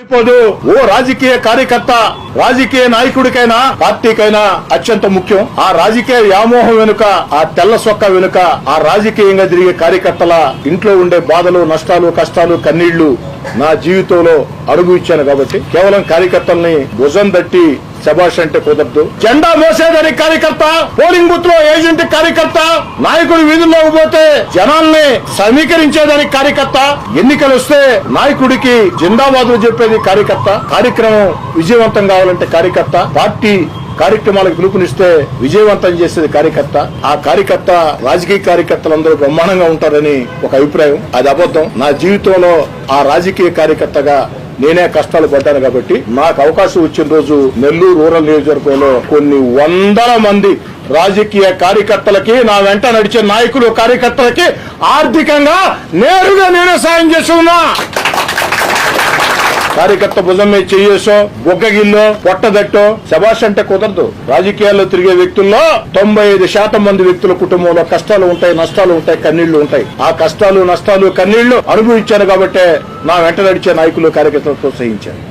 సరిపోదు ఓ రాజకీయ కార్యకర్త రాజకీయ నాయకుడికైనా పార్టీకైనా అత్యంత ముఖ్యం. ఆ రాజకీయ వ్యామోహం వెనుక ఆ తెల్ల సొక్క వెనుక ఆ రాజకీయంగా తిరిగే కార్యకర్తల ఇంట్లో ఉండే బాధలు నష్టాలు కష్టాలు కన్నీళ్ళు నా జీవితంలో అడుగు ఇచ్చాను కాబట్టి కేవలం కార్యకర్తల్ని భుజం తట్టి శబాష్ అంటే కుదరదు. జెండా మోసేదని కార్యకర్త పోలింగ్ బూత్లో ఏజెంట్ కార్యకర్త నాయకుడు వీధుల్లోకి పోతే జనాల్ని సమీకరించేదని కార్యకర్త. ఎన్నికలు వస్తే నాయకుడికి జిందాబాదులు చెప్పేది కార్యకర్త. కార్యక్రమం విజయవంతం కావాలంటే కార్యకర్త. పార్టీ కార్యక్రమాలకు పిలుపునిస్తే విజయవంతం చేసేది కార్యకర్త. ఆ కార్యకర్త రాజకీయ కార్యకర్తలందరూ బ్రహ్మాండంగా ఉంటారని ఒక అభిప్రాయం. అది అబద్ధం. నా జీవితంలో ఆ రాజకీయ కార్యకర్తగా నేనే కష్టాలు పడ్డాను కాబట్టి నాకు అవకాశం వచ్చిన రోజు నెల్లూరు రూరల్ నియోజకవర్గంలో కొన్ని వందల మంది రాజకీయ కార్యకర్తలకి నా వెంట నడిచే నాయకులు కార్యకర్తలకి ఆర్థికంగా నేరుగా నేనే సాయం చేస్తున్నా. కార్యకర్త భుజం మీద చెయ్యేసో బొగ్గగిల్లో పొట్టదట్టో శబాష్ అంటే కుదరదు. రాజకీయాల్లో తిరిగే వ్యక్తుల్లో తొంభై ఐదు శాతం మంది వ్యక్తుల కుటుంబంలో కష్టాలు ఉంటాయి నష్టాలు ఉంటాయి కన్నీళ్ళు ఉంటాయి. ఆ కష్టాలు నష్టాలు కన్నీళ్ళు అనుభవించాను కాబట్టే నా వెంట నడిచే నాయకులు కార్యకర్తలు ప్రోత్సహించాను